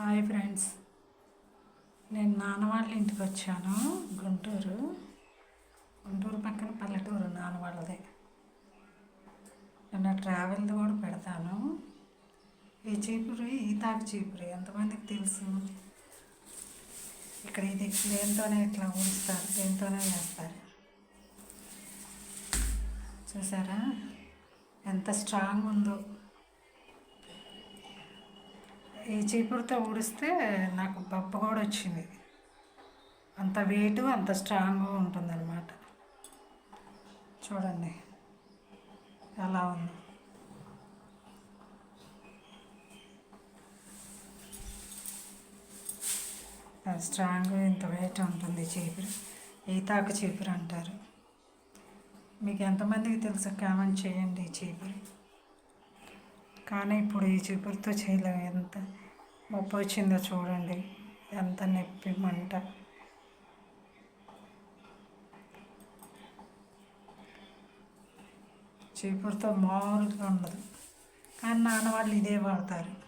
Hi friends. నేను నాన్న వాళ్ళ ఇంటికి వచ్చాను గుంటూరు. గుంటూరు పక్కన పల్లెటూరు నాన్న వాళ్ళది. నిన్న ట్రావెల్ది కూడా పెడతాను. ఈ చీపురు ఈ తాకు చీపురు ఎంతమందికి తెలుసు? ఇక్కడ ఇది దేంతోనే ఇట్లా ఊడుస్తారు దేంతోనే వేస్తారు. చూసారా? ఎంత స్ట్రాంగ్ ఉందో. ఈ చీపురుతో ఊడిస్తే నాకు పప్పు కూడా వచ్చింది. అంత వెయిట్ అంత స్ట్రాంగ్గా ఉంటుందన్నమాట. చూడండి ఎలా ఉంది. స్ట్రాంగ్ ఇంత వెయిట్ ఉంటుంది చీపురు. ఈతాకు చీపురు అంటారు. మీకు ఎంతమందికి తెలుసు? కామెంట్ చేయండి ఈ చీపురు. కానీ ఇప్పుడు ఈ చీపురుతో చేయలేము ఎంత నొప్పి వచ్చిందో చూడండి. ఎంత నొప్పి మంట. చీపురుతో మామూలుగా ఉండదు. కానీ నాన్న వాళ్ళు ఇదే వాడతారు.